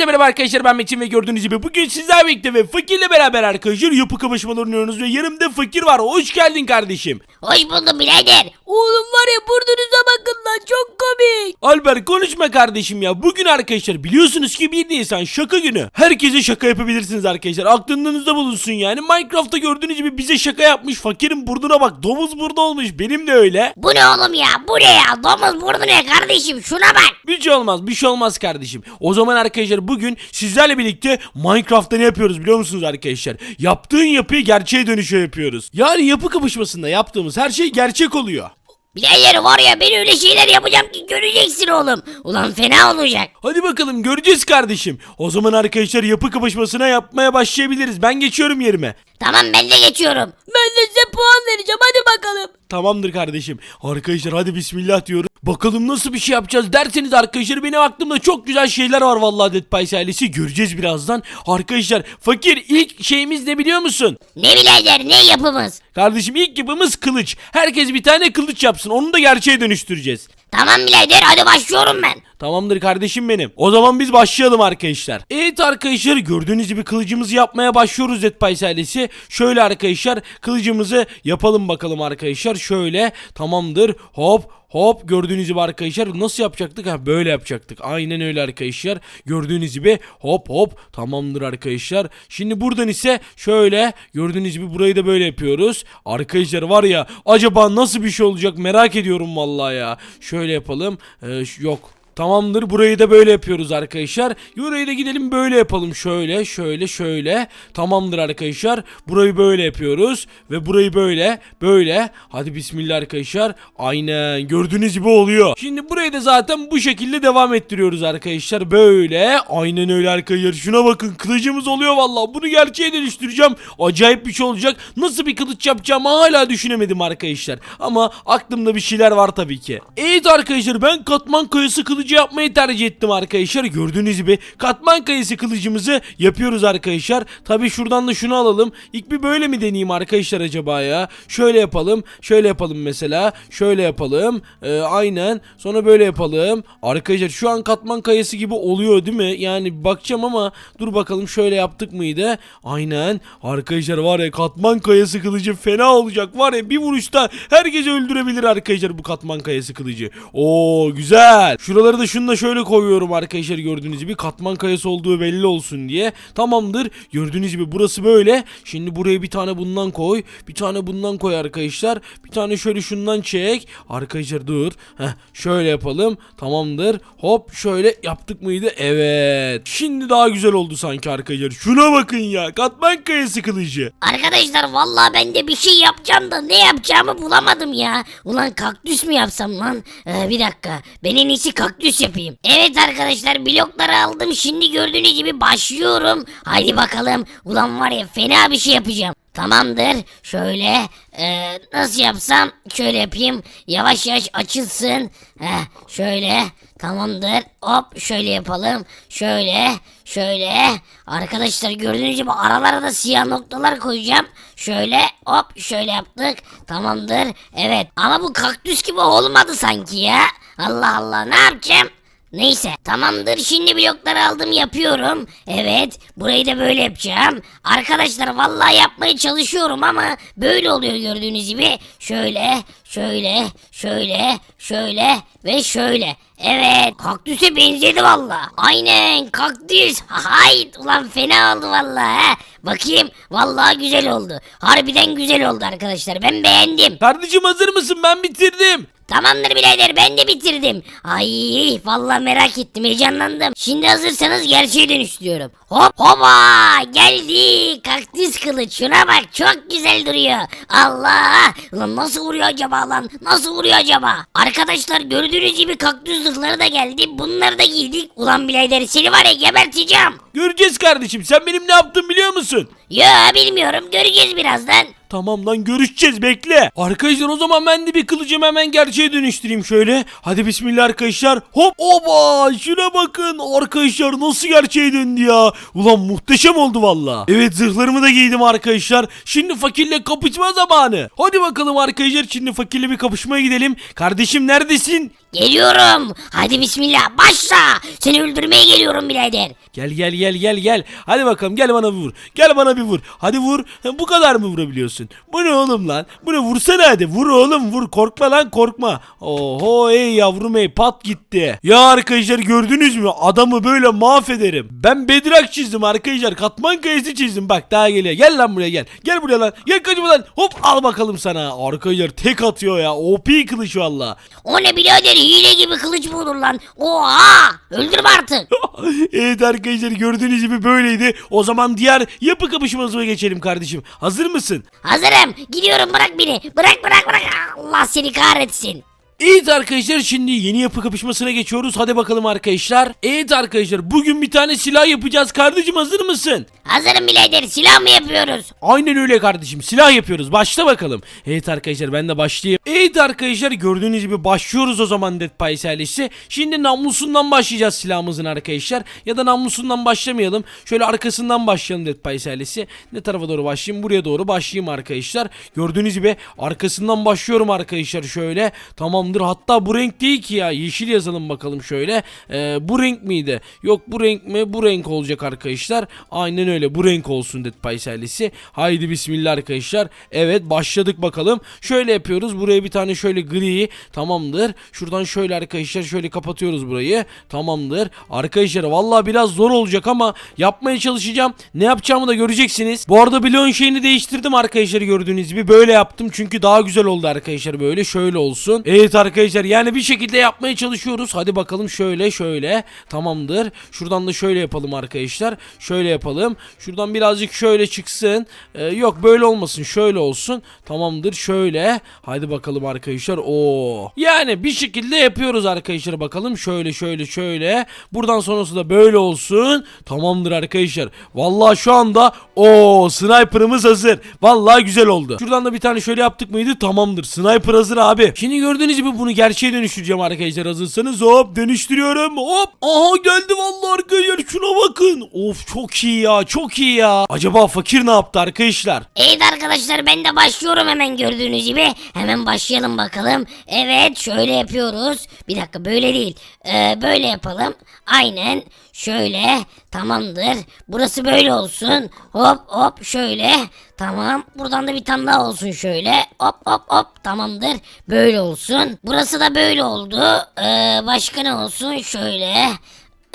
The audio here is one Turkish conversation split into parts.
Hepinize merhaba arkadaşlar ben Metin ve gördüğünüz gibi bugün sizlerle birlikte ve fakirle beraber arkadaşlar yapı kapışmaları oynuyoruz ve yanımda fakir var. Hoş geldin kardeşim. Hoş buldum birader. Oğlum var ya burnunuza bakın lan çok komik. Albert konuşma kardeşim ya. Bugün arkadaşlar biliyorsunuz ki 1 Nisan şaka günü. Herkese şaka yapabilirsiniz arkadaşlar. Aklınızda bulunsun yani. Minecraft'ta gördüğünüz gibi bize şaka yapmış. Fakirin burnuna bak. Domuz burnu olmuş. Benim de öyle. Bu ne oğlum ya? Bu ne ya? Domuz burnu ne kardeşim? Şuna bak. Bir şey olmaz. Bir şey olmaz kardeşim. O zaman arkadaşlar bugün sizlerle birlikte Minecraft'ta ne yapıyoruz biliyor musunuz arkadaşlar? Yaptığın yapıyı gerçeğe dönüşüyor yapıyoruz. Yani yapı kapışmasında yaptığımız her şey gerçek oluyor. Birader var ya ben öyle şeyler yapacağım ki göreceksin oğlum. Ulan fena olacak. Hadi bakalım göreceğiz kardeşim. O zaman arkadaşlar yapı kapışmasına yapmaya başlayabiliriz. Ben geçiyorum yerime. Tamam ben de geçiyorum. Ben de size puan vereceğim hadi bakalım. Tamamdır kardeşim. Arkadaşlar hadi bismillah diyoruz. Bakalım nasıl bir şey yapacağız derseniz arkadaşlar benim aklımda çok güzel şeyler var vallahi Dead Pies ailesi. Göreceğiz birazdan. Arkadaşlar fakir ilk şeyimiz ne biliyor musun? Ne birader ne yapımız? Kardeşim ilk yapımız kılıç. Herkes bir tane kılıç yapsın. Onu da gerçeğe dönüştüreceğiz. Tamam birader hadi başlıyorum ben. Tamamdır kardeşim benim. O zaman biz başlayalım arkadaşlar. Evet arkadaşlar gördüğünüz gibi kılıcımızı yapmaya başlıyoruz Pies ailesi. Şöyle arkadaşlar kılıcımızı yapalım bakalım arkadaşlar. Şöyle tamamdır hop Hop gördüğünüz gibi arkadaşlar nasıl yapacaktık? Ha böyle yapacaktık. Aynen öyle arkadaşlar. Gördüğünüz gibi hop hop tamamdır arkadaşlar. Şimdi buradan ise şöyle gördüğünüz gibi burayı da böyle yapıyoruz. Arkadaşlar var ya acaba nasıl bir şey olacak merak ediyorum vallahi ya. Şöyle yapalım. Ee, yok. Tamamdır burayı da böyle yapıyoruz arkadaşlar. Burayı da gidelim böyle yapalım şöyle şöyle şöyle. Tamamdır arkadaşlar. Burayı böyle yapıyoruz. Ve burayı böyle böyle. Hadi bismillah arkadaşlar. Aynen gördüğünüz gibi oluyor. Şimdi burayı da zaten bu şekilde devam ettiriyoruz arkadaşlar. Böyle. Aynen öyle arkadaşlar. Şuna bakın kılıcımız oluyor vallahi. Bunu gerçeğe dönüştüreceğim. Acayip bir şey olacak. Nasıl bir kılıç yapacağımı hala düşünemedim arkadaşlar. Ama aklımda bir şeyler var tabii ki. Evet arkadaşlar ben katman kayası kılıcı yapmayı tercih ettim arkadaşlar. Gördüğünüz gibi katman kayası kılıcımızı yapıyoruz arkadaşlar. Tabii şuradan da şunu alalım. İlk bir böyle mi deneyeyim arkadaşlar acaba ya? Şöyle yapalım. Şöyle yapalım mesela. Şöyle yapalım. Ee, aynen. Sonra böyle yapalım. Arkadaşlar şu an katman kayası gibi oluyor değil mi? Yani bakacağım ama dur bakalım şöyle yaptık mıydı? Aynen. Arkadaşlar var ya katman kayası kılıcı fena olacak. Var ya bir vuruşta herkes öldürebilir arkadaşlar bu katman kayası kılıcı. Oo güzel. Şuraları da şununla şöyle koyuyorum arkadaşlar gördüğünüz gibi katman kayası olduğu belli olsun diye. Tamamdır. Gördüğünüz gibi burası böyle. Şimdi buraya bir tane bundan koy. Bir tane bundan koy arkadaşlar. Bir tane şöyle şundan çek. Arkadaşlar dur. Heh, şöyle yapalım. Tamamdır. Hop şöyle yaptık mıydı? Evet. Şimdi daha güzel oldu sanki arkadaşlar. Şuna bakın ya. Katman kayası kılıcı. Arkadaşlar vallahi ben de bir şey yapacağım da ne yapacağımı bulamadım ya. Ulan kaktüs mü yapsam lan? Ee, bir dakika. Ben en kaktüs yapayım. Evet arkadaşlar blokları aldım. Şimdi gördüğünüz gibi başlıyorum. Haydi bakalım. Ulan var ya fena bir şey yapacağım. Tamamdır. Şöyle ee, nasıl yapsam şöyle yapayım. Yavaş yavaş açılsın. Heh, şöyle tamamdır. Hop şöyle yapalım. Şöyle şöyle. Arkadaşlar gördüğünüz gibi aralara da siyah noktalar koyacağım. Şöyle hop şöyle yaptık. Tamamdır. Evet ama bu kaktüs gibi olmadı sanki ya. Allah Allah ne yapacağım? Neyse tamamdır şimdi blokları aldım yapıyorum. Evet burayı da böyle yapacağım. Arkadaşlar vallahi yapmaya çalışıyorum ama böyle oluyor gördüğünüz gibi. Şöyle şöyle şöyle şöyle ve şöyle. Evet kaktüse benzedi valla. Aynen kaktüs. Hayt ulan fena oldu valla. ha. Bakayım vallahi güzel oldu. Harbiden güzel oldu arkadaşlar ben beğendim. Kardeşim hazır mısın? Ben bitirdim. Tamamdır birader ben de bitirdim. Ay vallahi merak ettim heyecanlandım. Şimdi hazırsanız gerçeğe dönüştürüyorum. Hop hopa geldi kaktüs kılıç şuna bak çok güzel duruyor. Allah lan nasıl vuruyor acaba lan nasıl vuruyor acaba? Arkadaşlar gördüğünüz gibi kaktüs zırhları da geldi bunları da giydik. Ulan birader seni var ya geberteceğim. Göreceğiz kardeşim. Sen benim ne yaptım biliyor musun? Ya bilmiyorum göreceğiz birazdan. Tamam lan görüşeceğiz bekle. Arkadaşlar o zaman ben de bir kılıcımı hemen gerçeğe dönüştüreyim şöyle. Hadi bismillah arkadaşlar. Hop oba şuna bakın. Arkadaşlar nasıl gerçeğe döndü ya. Ulan muhteşem oldu valla. Evet zırhlarımı da giydim arkadaşlar. Şimdi fakirle kapışma zamanı. Hadi bakalım arkadaşlar şimdi fakirle bir kapışmaya gidelim. Kardeşim neredesin? Geliyorum. Hadi bismillah başla. Seni öldürmeye geliyorum birader. Gel gel gel gel gel. Hadi bakalım gel bana bir vur. Gel bana bir vur. Hadi vur. Ha, Bu kadar mı vurabiliyorsun? Bu ne oğlum lan? Bu ne vursana hadi. Vur oğlum vur. Korkma lan korkma. Oho ey yavrum ey pat gitti. Ya arkadaşlar gördünüz mü? Adamı böyle mahvederim. Ben bedrak çizdim arkadaşlar. Katman kayası çizdim. Bak daha geliyor. Gel lan buraya gel. Gel buraya lan. Gel kaçma lan. Hop al bakalım sana. Arkadaşlar tek atıyor ya. OP kılıç valla. O ne birader hile gibi kılıç mı olur lan? Oha öldürme artık. evet arkadaşlar gördüğünüz gibi böyleydi. O zaman diğer yapı kapışmasına geçelim kardeşim. Hazır mısın? Hazırım gidiyorum bırak beni. Bırak bırak bırak. Allah seni kahretsin. Evet arkadaşlar şimdi yeni yapı kapışmasına geçiyoruz. Hadi bakalım arkadaşlar. Evet arkadaşlar bugün bir tane silah yapacağız. Kardeşim hazır mısın? Hazırım birader silah mı yapıyoruz? Aynen öyle kardeşim. Silah yapıyoruz. Başla bakalım. Evet arkadaşlar ben de başlayayım. Evet arkadaşlar gördüğünüz gibi başlıyoruz o zaman Dead Pies ailesi. Şimdi namlusundan başlayacağız silahımızın arkadaşlar. Ya da namlusundan başlamayalım. Şöyle arkasından başlayalım Dead Pies ailesi. Ne tarafa doğru başlayayım? Buraya doğru başlayayım arkadaşlar. Gördüğünüz gibi arkasından başlıyorum arkadaşlar şöyle. Tamamdır. Hatta bu renk değil ki ya. Yeşil yazalım bakalım şöyle. Ee, bu renk miydi? Yok bu renk mi? Bu renk olacak arkadaşlar. Aynen öyle. Bu renk olsun Dead Pies. Haydi bismillah arkadaşlar. Evet başladık bakalım. Şöyle yapıyoruz. Buraya bir tane şöyle gri. Tamamdır. Şuradan şöyle arkadaşlar şöyle kapatıyoruz burayı. Tamamdır. Arkadaşlar vallahi biraz zor olacak ama yapmaya çalışacağım. Ne yapacağımı da göreceksiniz. Bu arada bloğun şeyini değiştirdim arkadaşlar gördüğünüz gibi. Böyle yaptım çünkü daha güzel oldu arkadaşlar böyle. Şöyle olsun. Evet arkadaşlar yani bir şekilde yapmaya çalışıyoruz. Hadi bakalım şöyle şöyle. Tamamdır. Şuradan da şöyle yapalım arkadaşlar. Şöyle yapalım. Şuradan birazcık şöyle çıksın. Ee, yok böyle olmasın. Şöyle olsun. Tamamdır. Şöyle. Hadi bakalım arkadaşlar. Oo. Yani bir şekilde yapıyoruz arkadaşlar bakalım. Şöyle şöyle şöyle. Buradan sonrası da böyle olsun. Tamamdır arkadaşlar. Vallahi şu anda o sniper'ımız hazır. Vallahi güzel oldu. Şuradan da bir tane şöyle yaptık mıydı? Tamamdır. Sniper hazır abi. Şimdi gördüğünüz gibi bunu gerçeğe dönüştüreceğim arkadaşlar. Hazırsanız hop dönüştürüyorum. Hop. Aha geldi vallahi arkadaşlar. Şuna bakın. Of çok iyi ya. Çok iyi ya. Acaba fakir ne yaptı arkadaşlar? Evet arkadaşlar ben de başlıyorum hemen gördüğünüz gibi. Hemen başlayalım bakalım. Evet şöyle yapıyoruz. Bir dakika böyle değil. Ee, böyle yapalım. Aynen şöyle tamamdır. Burası böyle olsun. Hop hop şöyle. Tamam. Buradan da bir tane daha olsun şöyle. Hop hop hop tamamdır. Böyle olsun. Burası da böyle oldu. Ee, başka ne olsun? Şöyle.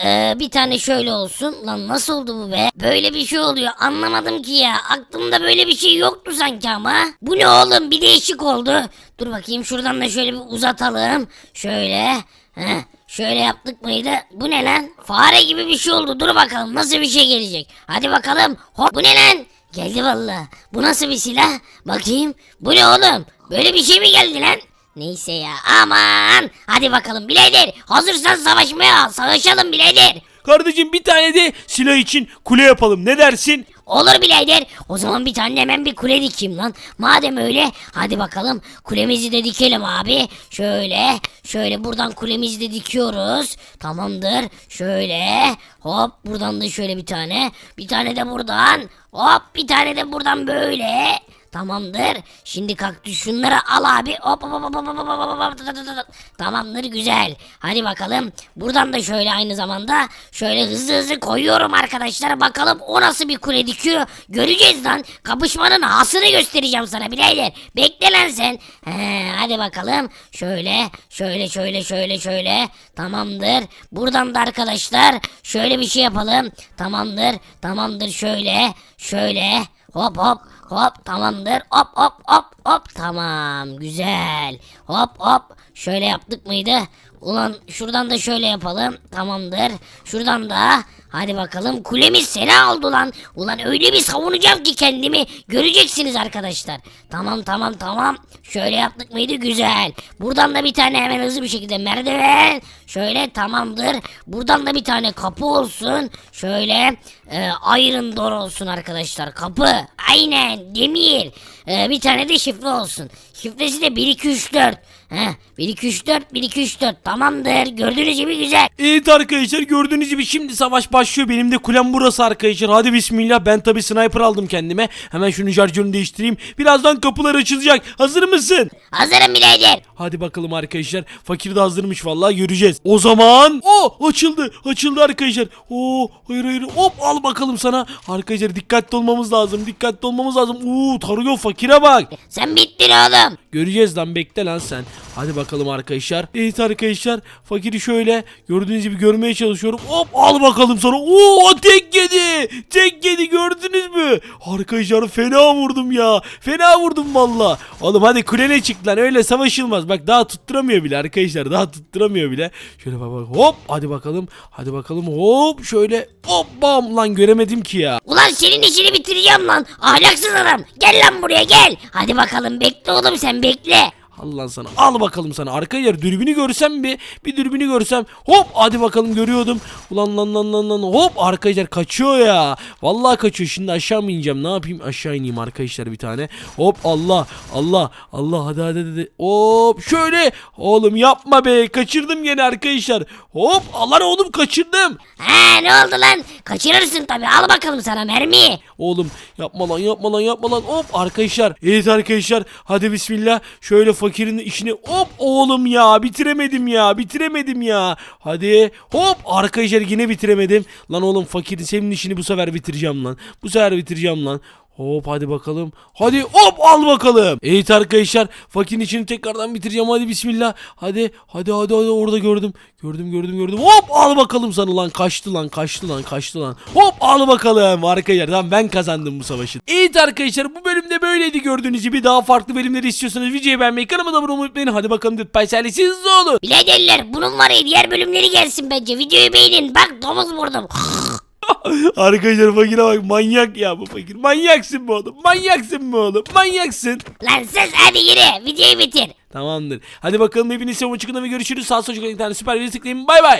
Ee, bir tane şöyle olsun. Lan nasıl oldu bu be? Böyle bir şey oluyor. Anlamadım ki ya. Aklımda böyle bir şey yoktu sanki ama. Bu ne oğlum? Bir değişik oldu. Dur bakayım şuradan da şöyle bir uzatalım. Şöyle. Heh. Şöyle yaptık mıydı? Bu ne lan? Fare gibi bir şey oldu. Dur bakalım nasıl bir şey gelecek. Hadi bakalım. Hop bu ne lan? Geldi valla. Bu nasıl bir silah? Bakayım. Bu ne oğlum? Böyle bir şey mi geldi lan? Neyse ya aman. Hadi bakalım birader. Hazırsan savaşmaya savaşalım birader. Kardeşim bir tane de silah için kule yapalım. Ne dersin? Olur birader. O zaman bir tane hemen bir kule dikeyim lan. Madem öyle hadi bakalım kulemizi de dikelim abi. Şöyle şöyle buradan kulemizi de dikiyoruz. Tamamdır. Şöyle hop buradan da şöyle bir tane. Bir tane de buradan. Hop bir tane de buradan böyle. Tamamdır. Şimdi kaktüs şunları al abi. Hop hop hop hop hop hop hop. Tamamdır güzel. Hadi bakalım. Buradan da şöyle aynı zamanda şöyle hızlı hızlı koyuyorum arkadaşlar. Bakalım o nasıl bir kule dikiyor. Göreceğiz lan. Kapışmanın hasını göstereceğim sana birader. Bekle lan sen. He, hadi bakalım. Şöyle şöyle şöyle şöyle şöyle. Tamamdır. Buradan da arkadaşlar şöyle bir şey yapalım. Tamamdır. Tamamdır şöyle. Şöyle. Hop hop hop tamamdır. Hop hop hop hop tamam güzel. Hop hop şöyle yaptık mıydı? Ulan şuradan da şöyle yapalım. Tamamdır. Şuradan da. Hadi bakalım kulemiz sena oldu lan. Ulan öyle bir savunacağım ki kendimi. Göreceksiniz arkadaşlar. Tamam tamam tamam. Şöyle yaptık mıydı güzel. Buradan da bir tane hemen hızlı bir şekilde merdiven. Şöyle tamamdır. Buradan da bir tane kapı olsun. Şöyle e, iron door olsun arkadaşlar. Kapı. Aynen demir. E, bir tane de şifre olsun. Şifresi de 1 2 3 4. Heh, 1 2 3 4 1 2 3 4 tamamdır. Gördüğünüz gibi güzel. Evet arkadaşlar gördüğünüz gibi şimdi savaş başlıyor. Benim de kulem burası arkadaşlar. Hadi bismillah. Ben tabi sniper aldım kendime. Hemen şunu şarjörünü değiştireyim. Birazdan kapılar açılacak. Hazır mısın? Hazırım birader. Hadi bakalım arkadaşlar. Fakir de hazırmış vallahi göreceğiz. O zaman o açıldı. Açıldı arkadaşlar. Oo hayır hayır. Hop al bakalım sana. Arkadaşlar dikkatli olmamız lazım. Dikkatli olmamız lazım. Oo tarıyor fakire bak. Sen bittin oğlum. Göreceğiz lan bekle lan sen. Hadi bakalım arkadaşlar. Evet arkadaşlar. Fakiri şöyle gördüğünüz gibi görmeye çalışıyorum. Hop al bakalım sana. Oo tek yedi. Tek yedi gördünüz mü? Arkadaşlar fena vurdum ya. Fena vurdum valla. Oğlum hadi kulene çık lan öyle savaşılmaz. Bak daha tutturamıyor bile arkadaşlar. Daha tutturamıyor bile. Şöyle bak bak hop hadi bakalım. Hadi bakalım hop şöyle hop bam lan göremedim ki ya. Ulan senin işini bitireceğim lan. Ahlaksız adam. Gel lan buraya gel. Hadi bakalım bekle oğlum sen bekle. Allah sana. Al bakalım sana. Arka yer dürbünü görsem bir bir dürbünü görsem hop hadi bakalım görüyordum. Ulan lan lan lan lan hop arka yer kaçıyor ya. Vallahi kaçıyor. Şimdi aşağı mı ineceğim? Ne yapayım? Aşağı ineyim arkadaşlar bir tane. Hop Allah Allah Allah hadi hadi hadi hop şöyle. Oğlum yapma be. Kaçırdım gene arkadaşlar. Hop Allah oğlum kaçırdım. Ha ne oldu lan? Kaçırırsın tabi. Al bakalım sana mermi. Oğlum yapma lan yapma lan yapma lan. Hop arkadaşlar. Evet arkadaşlar. Hadi bismillah. Şöyle fakirin işini hop oğlum ya bitiremedim ya bitiremedim ya. Hadi hop arkadaşlar yine bitiremedim. Lan oğlum fakirin senin işini bu sefer bitireceğim lan. Bu sefer bitireceğim lan Hop hadi bakalım. Hadi hop al bakalım. Evet arkadaşlar fakirin işini tekrardan bitireceğim. Hadi bismillah. Hadi hadi hadi hadi orada gördüm. Gördüm gördüm gördüm. Hop al bakalım sana lan. Kaçtı lan kaçtı lan kaçtı lan. Hop al bakalım. Arkadaşlar tamam ben kazandım bu savaşı. Evet arkadaşlar bu bölümde böyleydi gördüğünüz gibi. Daha farklı bölümleri istiyorsanız videoyu beğenmeyi kanalıma da abone olmayı. Hadi bakalım Dead Siz hızlı olun. Biladerler bunun var ya diğer bölümleri gelsin bence. Videoyu beğenin. Bak domuz vurdum. arkadaşlar fakire bak manyak ya bu fakir. Manyaksın bu oğlum. Manyaksın bu oğlum. Manyaksın. lan sus hadi yürü. Videoyu bitir. Tamamdır. Hadi bakalım hepiniz savunma çıkında ve görüşürüz. Sağ sol çıkan internet süper video tıklayın. Bay bay.